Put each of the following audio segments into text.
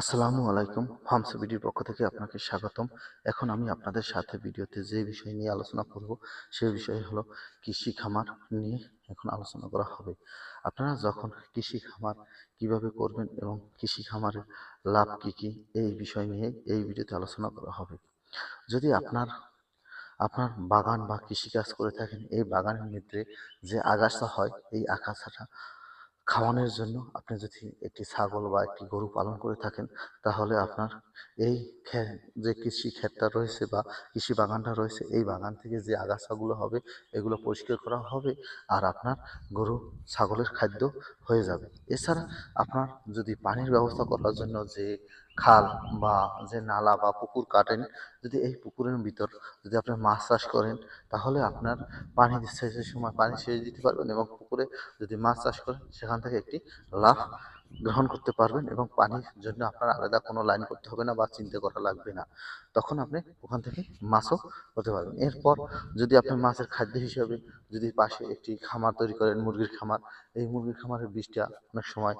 আসসালামু আলাইকুম। ফার্মস ভিডিওর পক্ষ থেকে আপনাকে স্বাগতম। এখন আমি আপনাদের সাথে ভিডিওতে যে বিষয় নিয়ে আলোচনা করব সেই বিষয় হলো কৃষি খামার নিয়ে এখন আলোচনা করা হবে। আপনারা যখন কৃষি খামার কীভাবে করবেন এবং কৃষি খামারের লাভ কী কী, এই বিষয় নিয়ে এই ভিডিওতে আলোচনা করা হবে। যদি আপনার আপনার বাগান বা কৃষিকাজ করে থাকেন, এই বাগানের মধ্যে যে আগাছা হয়, এই আগাছাটা খাওয়ানোর জন্য আপনি যদি একটি ছাগল বা একটি গরু পালন করে থাকেন, তাহলে আপনার এই যে কৃষি ক্ষেতটা রয়েছে বা কৃষি বাগানটা রয়েছে, এই বাগান থেকে যে আগাছাগুলো হবে, এগুলো পরিষ্কার করা হবে আর আপনার গরু ছাগলের খাদ্য হয়ে যাবে। এছাড়া আপনার যদি পানির ব্যবস্থা করার জন্য যে খাল বা যে নালা বা পুকুর কাটেন, যদি এই পুকুরের ভিতর যদি আপনি মাছ চাষ করেন, তাহলে আপনার পানি সেচের সময় পানি সেচ দিতে পারবেন এবং পুকুরে যদি মাছ চাষ করেন, সেখান থেকে একটি লাভ গ্রহণ করতে পারবেন এবং পানির জন্য আপনার আলাদা কোনো লাইন করতে হবে না বা চিন্তা করা লাগবে না। তখন আপনি ওখান থেকে মাছও করতে পারবেন। এরপর যদি আপনি মাছের খাদ্য হিসাবে যদি পাশে একটি খামার তৈরি করেন, মুরগির খামার, এই মুরগির খামারের বীজটা অনেক সময়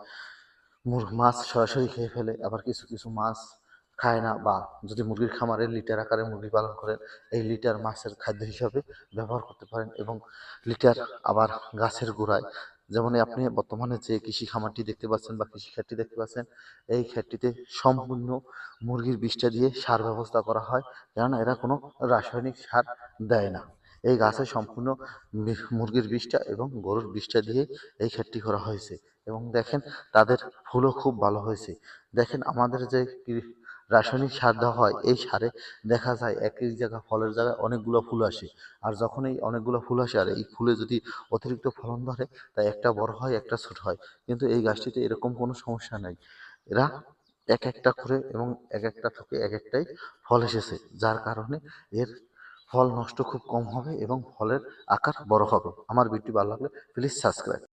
মাছ সরাসরি খেয়ে ফেলে, আবার কিছু কিছু মাছ খায় না বা যদি মুরগির খামারে লিটার আকারে মুরগি পালন করেন, এই লিটার মাছের খাদ্য হিসাবে ব্যবহার করতে পারেন এবং লিটার আবার গাছের গোড়ায়। যেমন আপনি বর্তমানে যে কৃষি খামারটি দেখতে পাচ্ছেন বা কৃষি ক্ষেতটি দেখতে পাচ্ছেন, এই ক্ষেতটিতে সম্পূর্ণ মুরগির বিষটা দিয়ে সার ব্যবস্থা করা হয়, কেননা এরা কোনো রাসায়নিক সার দেয় না। এই গাছে সম্পূর্ণ মুরগির বিষটা এবং গরুর বিষটা দিয়ে এই ক্ষেতটি করা হয়েছে। এবং দেখেন তাদের ফুলও খুব ভালো হয়েছে। দেখেন আমাদের যে রাসায়নিক সার দেওয়া হয়, এই সারে দেখা যায় এক একই জায়গা ফলের জায়গায় অনেকগুলো ফুল আসে। আর যখন এই অনেকগুলো ফুল আসে, আর এই ফুলে যদি অতিরিক্ত ফলন ধরে, তাই একটা বড় হয়, একটা ছোট হয়। কিন্তু এই গাছটিতে এরকম কোনো সমস্যা নেই। এরা এক একটা করে এবং এক একটা থেকে এক একটাই ফল এসেছে, যার কারণে এর ফল নষ্ট খুব কম হবে এবং ফলের আকার বড় হবে। আমার ভিডিও ভালো লাগলে প্লিজ সাবস্ক্রাইব